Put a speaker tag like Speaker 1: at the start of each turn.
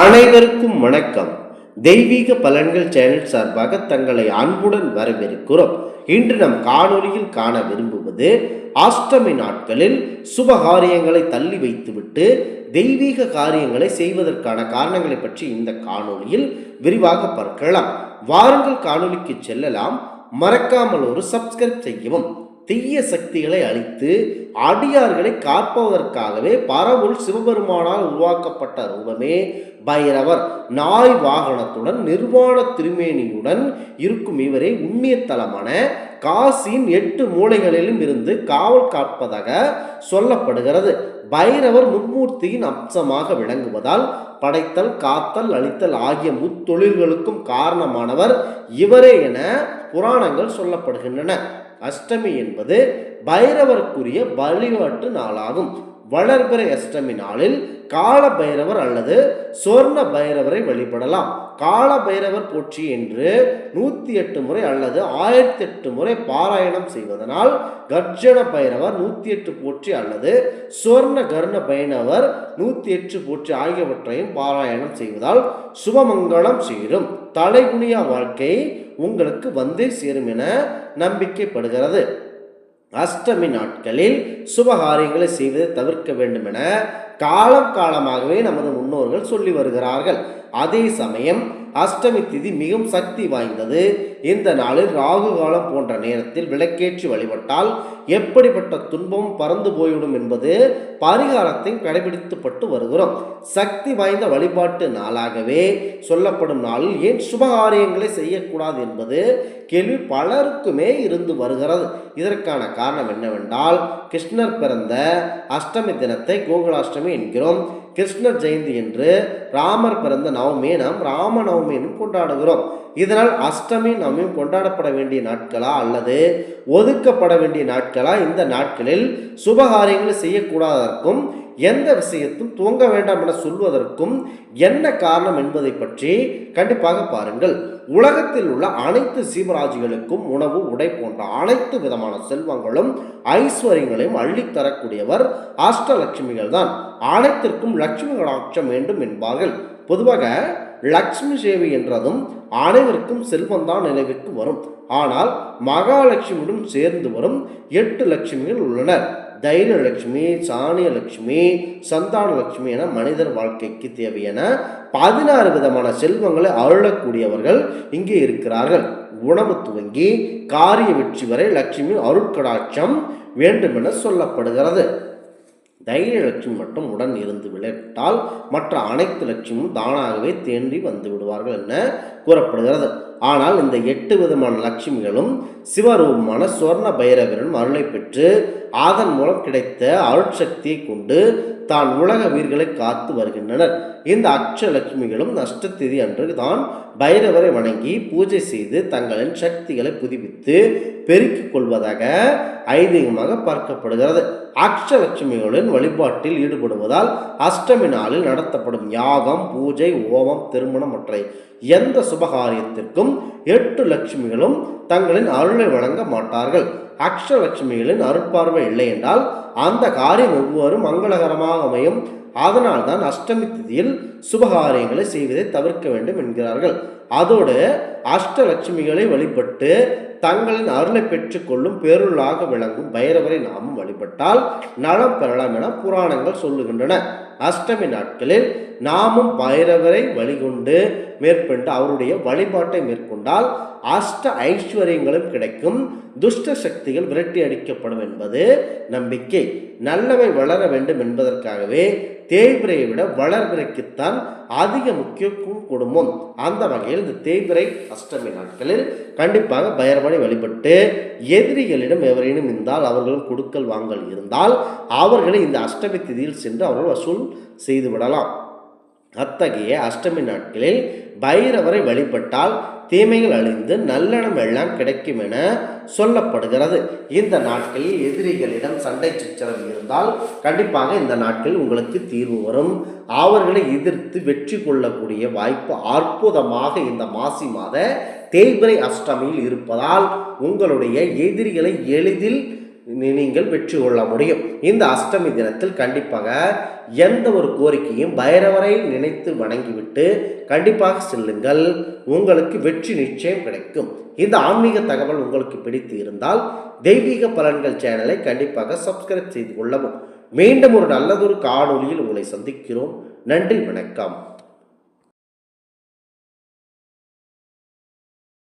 Speaker 1: அனைவருக்கும் வணக்கம். தெய்வீக பலன்கள் சேனல் சார்பாக தங்களை அன்புடன் வரவேற்கிறோம். இன்று நம் காணொளியில் காண விரும்புவது அஷ்டமி நாட்களில் சுபகாரியங்களை தள்ளி வைத்துவிட்டு தெய்வீக காரியங்களை செய்வதற்கான காரணங்களை பற்றி இந்த காணொளியில் விரிவாக பார்க்கலாம். வாருங்கள் காணொளிக்கு செல்லலாம். மறக்காமல் ஒரு சப்ஸ்கிரைப் செய்யவும். தீய சக்திகளை அழித்து அடியார்களை காப்பதற்காகவே பரவுள் சிவபெருமானால் உருவாக்கப்பட்ட ரூபமே பைரவர். நாய் வாகனத்துடன் நிர்வாண திருமேனியுடன் இருக்கும் இவரே உண்மைய தலமான காசியின் எட்டு மூலைகளிலும் இருந்து காவல் காப்பதாக சொல்லப்படுகிறது. பைரவர் மும்மூர்த்தியின் அம்சமாக விளங்குவதால் படைத்தல் காத்தல் அழித்தல் ஆகிய முத்தொழில்களுக்கும் காரணமானவர் இவரே என புராணங்கள் சொல்லப்படுகின்றன. அஷ்டமி என்பது பைரவருக்குரிய வழிபாட்டு நாளாகும். வளர்பிற அஷ்டமி நாளில் கால பைரவர் அல்லது சொர்ண பைரவரை வழிபடலாம். கால பைரவர் போற்றி என்று நூற்றி எட்டு முறை அல்லது ஆயிரத்தி எட்டு முறை பாராயணம் செய்வதனால் கர்ஜன பைரவர் நூற்றி எட்டு போற்றி அல்லது சொர்ண கர்ண பைரவர் நூற்றி எட்டு போற்றி ஆகியவற்றையும் பாராயணம் செய்வதால் சுபமங்கலம் சேரும். தலைகுனியா வாழ்க்கை உங்களுக்கு வந்தே சேரும் என நம்பிக்கைப்படுகிறது. அஷ்டமி நாட்களில் சுபகாரியங்களை செய்வதை தவிர்க்க வேண்டும் என காலம் காலமாகவே நமது முன்னோர்கள் சொல்லி வருகிறார்கள். அதே சமயம் அஷ்டமி திதி மிகவும் சக்தி வாய்ந்தது. இந்த நாளில் ராகு காலம் போன்ற நேரத்தில் விளக்கேற்றி வழிபட்டால் எப்படிப்பட்ட துன்பம் பறந்து போய்விடும் என்பது பரிகாரத்தை கடைபிடித்துப்பட்டு வருகிறோம். சக்தி வாய்ந்த வழிபாட்டு நாளாகவே சொல்லப்படும் நாளில் ஏன் சுபகாரியங்களை செய்யக்கூடாது என்பது கேள்வி பலருக்குமே இருந்து வருகிறது. இதற்கான காரணம் என்னவென்றால் கிருஷ்ணர் பிறந்த அஷ்டமி தினத்தை கோகுலாஷ்டமி என்கிறோம். கிருஷ்ணர் ஜெயந்தி என்று ராமர் பிறந்த நவமியை நாம் ராம நவமி கொண்டாடுகிறோம். இதனால் அஷ்டமி நவமியும் கொண்டாடப்பட வேண்டிய நாட்களா அல்லது ஒதுக்கப்பட வேண்டிய நாட்களா? இந்த நாட்களில் சுபகாரியங்களை செய்யக்கூடாததற்கும் எந்த விஷயத்தும் துவங்க வேண்டாம் என சொல்வதற்கும் என்ன காரணம் என்பதை பற்றி கண்டிப்பாக பாருங்கள். உலகத்தில் உள்ள அனைத்து சீமராஜிகளுக்கும் உணவு உடை போன்ற அனைத்து விதமான செல்வங்களும் ஐஸ்வர்யங்களையும் அள்ளித்தரக்கூடியவர் அஷ்டலட்சுமிகள் தான். அனைத்திற்கும் லட்சுமி கடாட்சம் வேண்டும் என்பார்கள். பொதுவாக லக்ஷ்மி சேவை என்றதும் அனைவருக்கும் செல்வம்தான் நினைவுக்கு வரும். ஆனால் மகாலட்சுமியுடன் சேர்ந்து வரும் எட்டு லட்சுமிகள் உள்ளனர். தைரியலட்சுமி சாணியலட்சுமி சந்தானலட்சுமி என மனிதர் வாழ்க்கைக்கு தேவையான பதினாறு விதமான செல்வங்களை அருளக்கூடியவர்கள் இங்கே இருக்கிறார்கள். உணவு துவங்கி காரிய வெற்றி வரை லட்சுமி அருட்கடாட்சம் வேண்டுமென சொல்லப்படுகிறது. தைரிய லட்சுமி மட்டும் உடன் இருந்து விளையாட்டால் மற்ற அனைத்து லட்சுமியும் தானாகவே தேண்டி வந்து விடுவார்கள் என கூறப்படுகிறது. ஆனால் இந்த எட்டு விதமான லட்சுமிகளும் சிவரூபமான சுவர்ண பைரவரின் அருளை பெற்று அதன் மூலம் கிடைத்த அருட்சக்தியை கொண்டு தான் உலக உயிர்களை காத்து வருகின்றனர். இந்த அட்சலட்சுமிகளும் நஷ்டத்திதி அன்று தான் பைரவரை வணங்கி பூஜை செய்து தங்களின் சக்திகளை புதுப்பித்து பெருக்கிக் கொள்வதாக ஐதீகமாக பார்க்கப்படுகிறது. அக்ஷலட்சுமிகளின் வழிபாட்டில் ஈடுபடுவதால் அஷ்டமி நாளில் நடத்தப்படும் யாகம் பூஜை ஓமம் திருமணம் மற்ற எந்த சுபகாரியத்திற்கும் எட்டு லட்சுமிகளும் தங்களின் அருளை வழங்க மாட்டார்கள். அக்ஷலட்சுமிகளின் அருட்பார்வை இல்லை என்றால் அந்த காரியம் ஒவ்வொரு மங்களகரமாக அமையும். அதனால் தான் அஷ்டமி திதியில் சுபகாரியங்களை செய்வதை தவிர்க்க வேண்டும் என்கிறார்கள். அதோடு அஷ்டலட்சுமிகளை வழிபட்டு தங்களின் அருளை பெற்றுக்கொள்ளும் பேருளாக விளங்கும் பைரவரை நாமும் வழிபட்டால் நலம் பெறலாம் என புராணங்கள் சொல்லுகின்றன. அஷ்டமி நாட்களில் நாமும் பைரவரை வழிகொண்டு மேற்கொண்டு அவருடைய வழிபாட்டை மேற்கொண்டால் அஷ்ட ஐஸ்வர்யங்களும் கிடைக்கும். துஷ்ட சக்திகள் விரட்டி அடிக்கப்படும் என்பது நம்பிக்கை. நல்லவை வளர வேண்டும் என்பதற்காகவே தேய்பிரையை விட வளர்பிறைக்குத்தான் அதிக முக்கியத்துவம் குடும்பம் அந்த வகையில் இந்த தேய்பிரை அஷ்டமி நாட்களில் கண்டிப்பாக பைரவனை வழிபட்டு எதிரிகளிடம் எவரேனும் இருந்தால் அவர்களும் கொடுக்கல் வாங்கல் இருந்தால் அவர்களை இந்த அஷ்டமி திதியில் சென்று அவர்கள் வசூல் செய்து விடலாம் அத்தகைய அஷ்டமி நாட்களில் பைரவரை வழிபட்டால் தீமைகள் அழிந்து நல்லெண்ணம் எல்லாம் கிடைக்கும் என சொல்லப்படுகிறது. இந்த நாட்களில் எதிரிகளிடம் சண்டை சச்சரவு இருந்தால் கண்டிப்பாக இந்த நாட்களில் உங்களுக்கு தீர்வு வரும். அவர்களை எதிர்த்து வெற்றி கொள்ளக்கூடிய வாய்ப்பு அற்புதமாக இந்த மாசி மாத தேய்பிரை அஷ்டமியில் இருப்பதால் உங்களுடைய எதிரிகளை எளிதில் நீங்கள் வெற்றி கொள்ள முடியும். இந்த அஷ்டமி தினத்தில் கண்டிப்பாக எந்த ஒரு கோரிக்கையும் பைரவரை நினைத்து வணங்கிவிட்டு கண்டிப்பாக செல்லுங்கள். உங்களுக்கு வெற்றி நிச்சயம் கிடைக்கும். இந்த ஆன்மீக தகவல் உங்களுக்கு பிடித்து இருந்தால் தெய்வீக பலன்கள் சேனலை கண்டிப்பாக சப்ஸ்கிரைப் செய்து கொள்ளவும். மீண்டும் ஒரு நல்லதொரு காணொளியில் உங்களை சந்திக்கிறோம். நன்றி வணக்கம்.